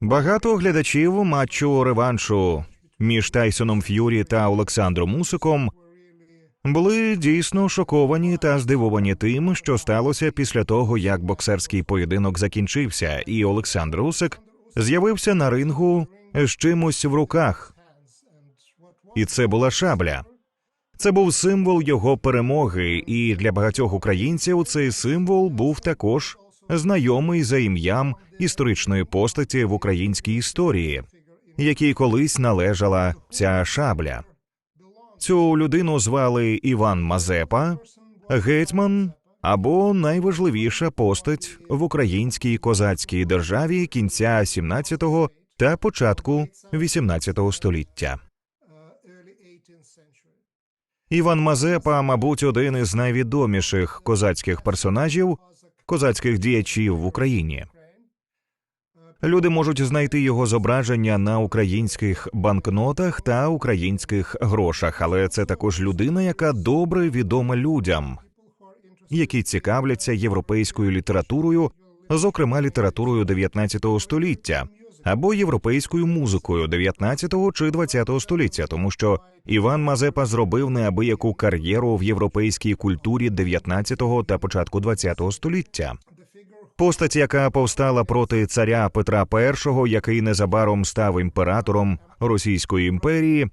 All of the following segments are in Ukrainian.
Багато глядачів матчу реваншу між Тайсоном Ф'юрі та Олександром Усиком були дійсно шоковані та здивовані тим, що сталося після того, як боксерський поєдинок закінчився, і Олександр Усик з'явився на рингу з чимось в руках. І це була шабля. Це був символ його перемоги, і для багатьох українців цей символ був також знайомий за ім'ям історичної постаті в українській історії, якій колись належала ця шабля. Цю людину звали Іван Мазепа, гетьман або найважливіша постать в українській козацькій державі кінця 17-го та початку 18-го століття. Іван Мазепа, мабуть, один із найвідоміших козацьких персонажів, козацьких діячів в Україні. Люди можуть знайти його зображення на українських банкнотах та українських грошах, але це також людина, яка добре відома людям, які цікавляться європейською літературою, зокрема літературою 19 століття або європейською музикою 19 чи 20 століття, тому що Іван Мазепа зробив неабияку кар'єру в європейській культурі 19 та початку 20 століття. Постать, яка повстала проти царя Петра І, який незабаром став імператором Російської імперії,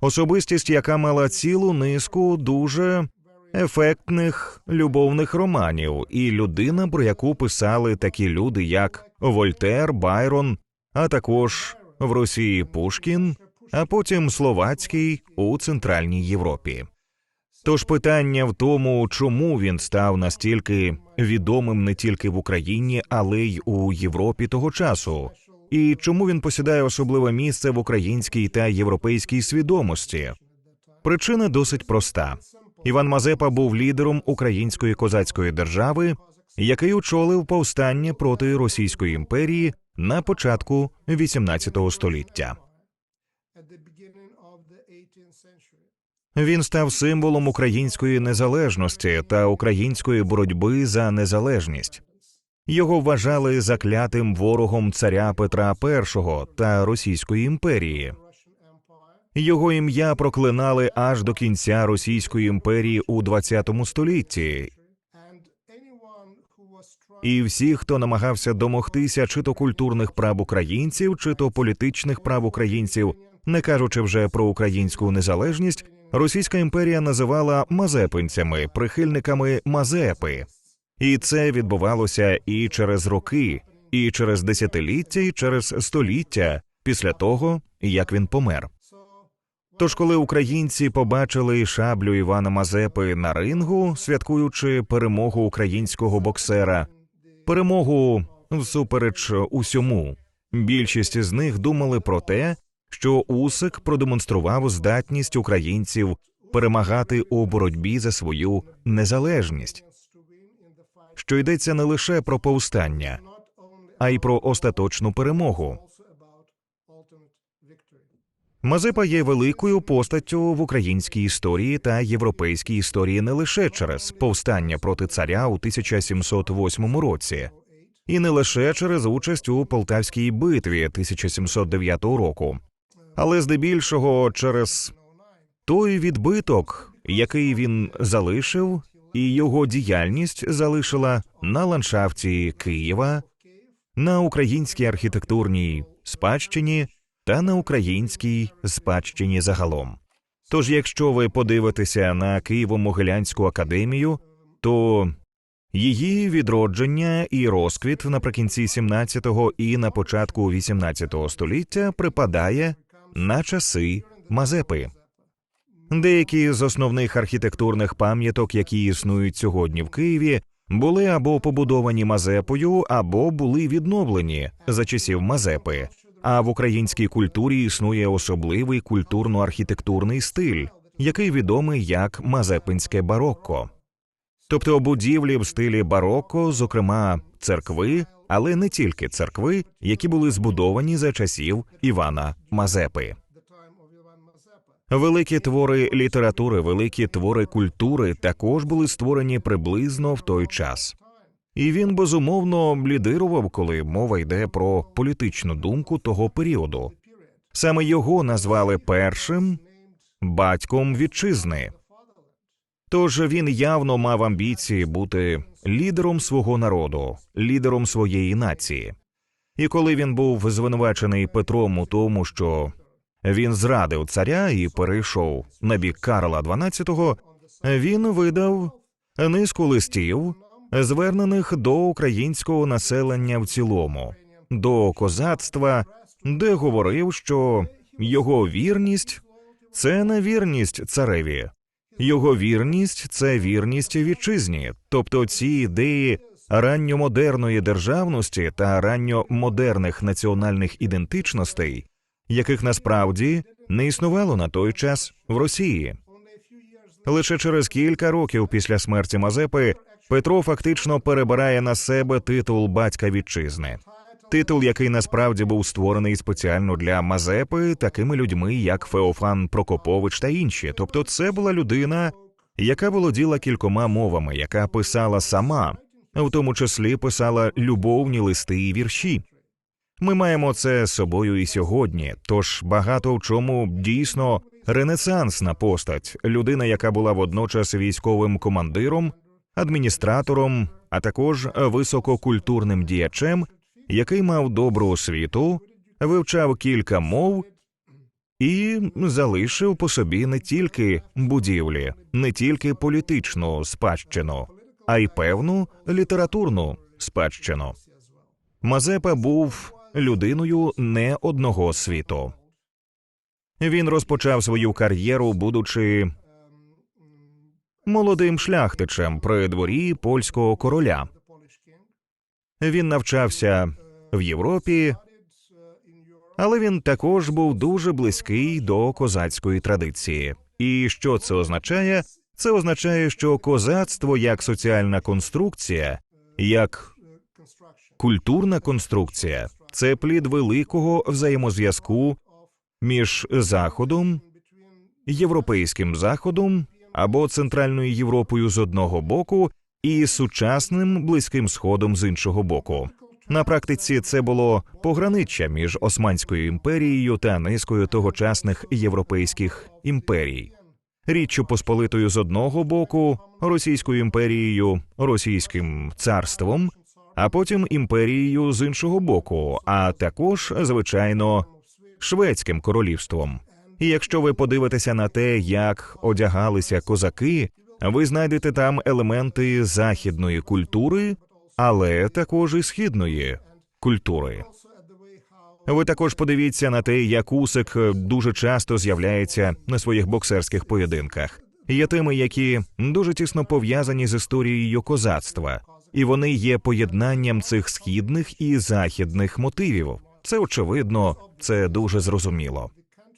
особистість, яка мала цілу низку дуже ефектних любовних романів, і людина, про яку писали такі люди, як Вольтер, Байрон, а також в Росії Пушкін, а потім Словацький у Центральній Європі. Тож питання в тому, чому він став настільки відомим не тільки в Україні, але й у Європі того часу, і чому він посідає особливе місце в українській та європейській свідомості? Причина досить проста: Іван Мазепа був лідером української козацької держави, який очолив повстання проти Російської імперії на початку XVIII століття. Він став символом української незалежності та української боротьби за незалежність. Його вважали заклятим ворогом царя Петра І та Російської імперії. Його ім'я проклинали аж до кінця Російської імперії у ХХ столітті. І всі, хто намагався домогтися чи то культурних прав українців, чи то політичних прав українців, не кажучи вже про українську незалежність, Російська імперія називала мазепинцями, прихильниками Мазепи, і це відбувалося і через роки, і через десятиліття, і через століття після того, як він помер. Тож, коли українці побачили шаблю Івана Мазепи на рингу, святкуючи перемогу українського боксера, перемогу всупереч усьому, більшість з них думали про те, що Усик продемонстрував здатність українців перемагати у боротьбі за свою незалежність, що йдеться не лише про повстання, а й про остаточну перемогу. Мазепа є великою постаттю в українській історії та європейській історії не лише через повстання проти царя у 1708 році, і не лише через участь у Полтавській битві 1709 року, але здебільшого через той відбиток, який він залишив, і його діяльність залишила на ландшафті Києва, на українській архітектурній спадщині та на українській спадщині загалом. Тож, якщо ви подивитеся на Києво-Могилянську академію, то її відродження і розквіт наприкінці 17-го і на початку 18-го століття припадає на часи Мазепи. Деякі з основних архітектурних пам'яток, які існують сьогодні в Києві, були або побудовані Мазепою, або були відновлені за часів Мазепи. А в українській культурі існує особливий культурно-архітектурний стиль, який відомий як Мазепинське барокко. Тобто будівлі в стилі барокко, зокрема церкви, але не тільки церкви, які були збудовані за часів Івана Мазепи. Великі твори літератури, великі твори культури також були створені приблизно в той час. І він безумовно лідирував, коли мова йде про політичну думку того періоду. Саме його назвали першим батьком вітчизни. Тож він явно мав амбіції бути лідером свого народу, лідером своєї нації. І коли він був звинувачений Петром у тому, що він зрадив царя і перейшов на бік Карла XII, він видав низку листів, звернених до українського населення в цілому, до козацтва, де говорив, що його вірність це не вірність цареві, його вірність це вірність вітчизні, тобто ці ідеї ранньомодерної державності та ранньомодерних національних ідентичностей, яких насправді не існувало на той час в Росії. Лише через кілька років після смерті Мазепи Петро фактично перебирає на себе титул батька вітчизни. Титул, який насправді був створений спеціально для Мазепи, такими людьми, як Феофан Прокопович та інші. Тобто, це була людина, яка володіла кількома мовами, яка писала сама, в тому числі писала любовні листи і вірші. Ми маємо це з собою і сьогодні. Тож багато в чому дійсно ренесансна постать, людина, яка була водночас військовим командиром, адміністратором, а також висококультурним діячем, який мав добру освіту, вивчав кілька мов і залишив по собі не тільки будівлі, не тільки політичну спадщину, а й певну літературну спадщину. Мазепа був людиною не одного світу. Він розпочав свою кар'єру, будучи молодим шляхтичем при дворі польського короля. Він навчався в Європі, але він також був дуже близький до козацької традиції. І що це означає? Це означає, що козацтво як соціальна конструкція, як культурна конструкція це плід великого взаємозв'язку між Заходом, європейським заходом або Центральною Європою з одного боку і сучасним близьким сходом з іншого боку. На практиці це було пограниччя між Османською імперією та низкою тогочасних європейських імперій. Річчю Посполитою з одного боку, Російською імперією, Російським царством, а потім імперією з іншого боку, а також, звичайно, Шведським королівством. І якщо ви подивитеся на те, як одягалися козаки, ви знайдете там елементи західної культури, але також і східної культури. Ви також подивіться на те, як Усик дуже часто з'являється на своїх боксерських поєдинках. Є теми, які дуже тісно пов'язані з історією козацтва, і вони є поєднанням цих східних і західних мотивів. Це очевидно, це дуже зрозуміло.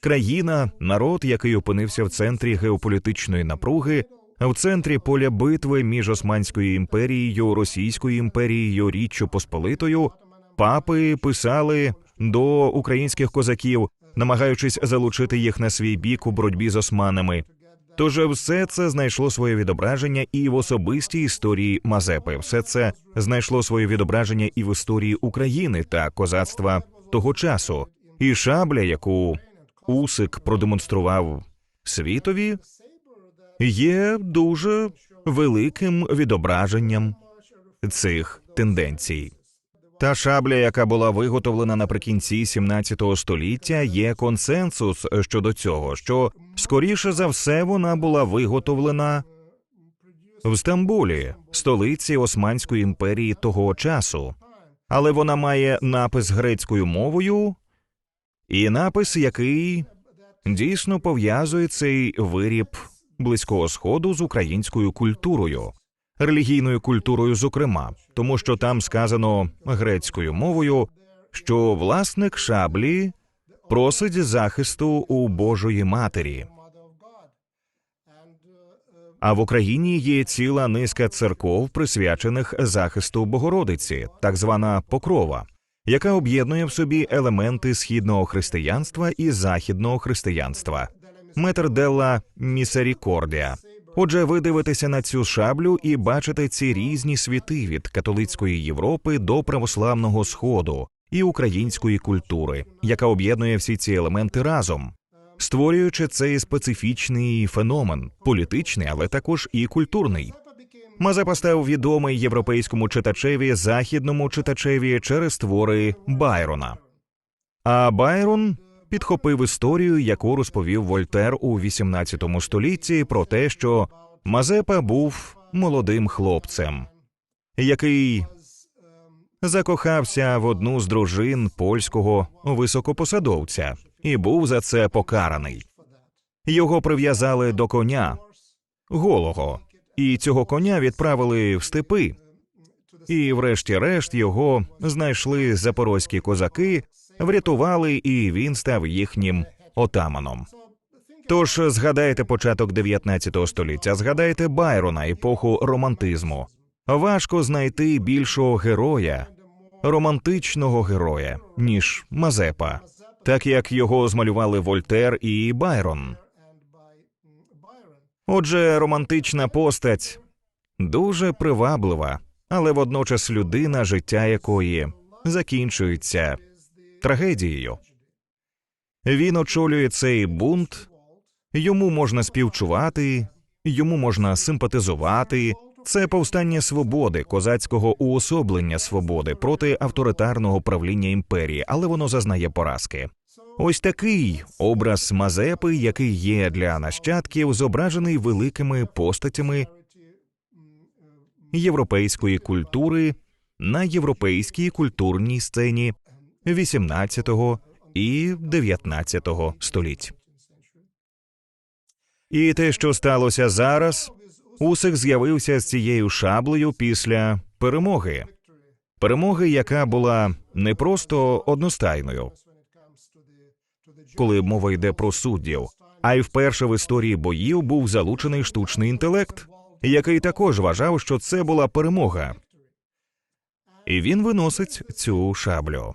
Країна, народ, який опинився в центрі геополітичної напруги, в центрі поля битви між Османською імперією, Російською імперією, Річчю Посполитою, папи писали до українських козаків, намагаючись залучити їх на свій бік у боротьбі з османами. Тож все це знайшло своє відображення і в особистій історії Мазепи. Все це знайшло своє відображення і в історії України та козацтва того часу. І шабля, яку Усик продемонстрував світові, є дуже великим відображенням цих тенденцій. Та шабля, яка була виготовлена наприкінці 17 століття, є консенсус щодо цього, що скоріше за все вона була виготовлена в Стамбулі, столиці Османської імперії того часу, але вона має напис грецькою мовою і напис, який дійсно пов'язує цей виріб близького сходу з українською культурою, релігійною культурою, зокрема, тому що там сказано грецькою мовою, що власник шаблі просить захисту у Божої матері. А в Україні є ціла низка церков, присвячених захисту Богородиці, так звана Покрова, яка об'єднує в собі елементи східного християнства і західного християнства. Метр делла Місерікордія. Отже, ви дивитеся на цю шаблю і бачите ці різні світи від католицької Європи до православного Сходу і української культури, яка об'єднує всі ці елементи разом, створюючи цей специфічний феномен, політичний, але також і культурний. Мазепа став відомий європейському читачеві, західному читачеві через твори Байрона. А Байрон підхопив історію, яку розповів Вольтер у XVIII столітті про те, що Мазепа був молодим хлопцем, який закохався в одну з дружин польського високопосадовця і був за це покараний. Його прив'язали до коня голого, і цього коня відправили в степи. І, врешті-решт, його знайшли запорозькі козаки, врятували, і він став їхнім отаманом. Тож згадайте початок 19 століття, згадайте Байрона, епоху романтизму. Важко знайти більшого героя, романтичного героя, ніж Мазепа, так як його змалювали Вольтер і Байрон. Отже, романтична постать дуже приваблива, але водночас людина, життя якої закінчується трагедією. Він очолює цей бунт, йому можна співчувати, йому можна симпатизувати. Це повстання свободи, козацького уособлення свободи проти авторитарного правління імперії, але воно зазнає поразки. Ось такий образ Мазепи, який є для нащадків, зображений великими постатями європейської культури на європейській культурній сцені 18 і 19 століть. І те, що сталося зараз, Усик з'явився з цією шаблею після перемоги, перемоги, яка була не просто одностайною, коли мова йде про суддів, а й вперше в історії боїв був залучений штучний інтелект, який також вважав, що це була перемога. І він виносить цю шаблю.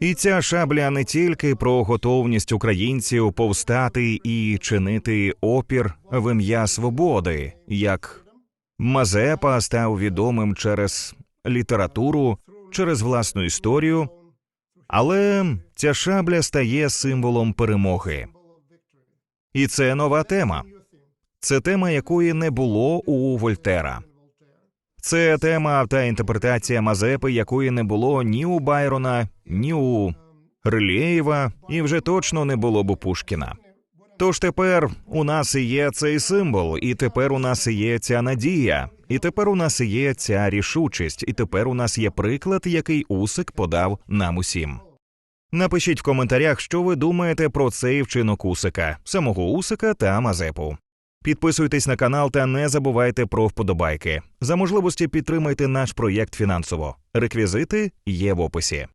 І ця шабля не тільки про готовність українців повстати і чинити опір в ім'я свободи, як Мазепа став відомим через літературу, через власну історію, але ця шабля стає символом перемоги. І це нова тема. Це тема, якої не було у Вольтера. Це тема та інтерпретація Мазепи, якої не було ні у Байрона, ні у Рилєєва, і вже точно не було б у Пушкіна. Тож тепер у нас і є цей символ, і тепер у нас і є ця надія, і тепер у нас є ця рішучість, і тепер у нас є приклад, який Усик подав нам усім. Напишіть в коментарях, що ви думаєте про цей вчинок Усика, самого Усика та Мазепу. Підписуйтесь на канал та не забувайте про вподобайки. За можливості підтримайте наш проєкт фінансово. Реквізити є в описі.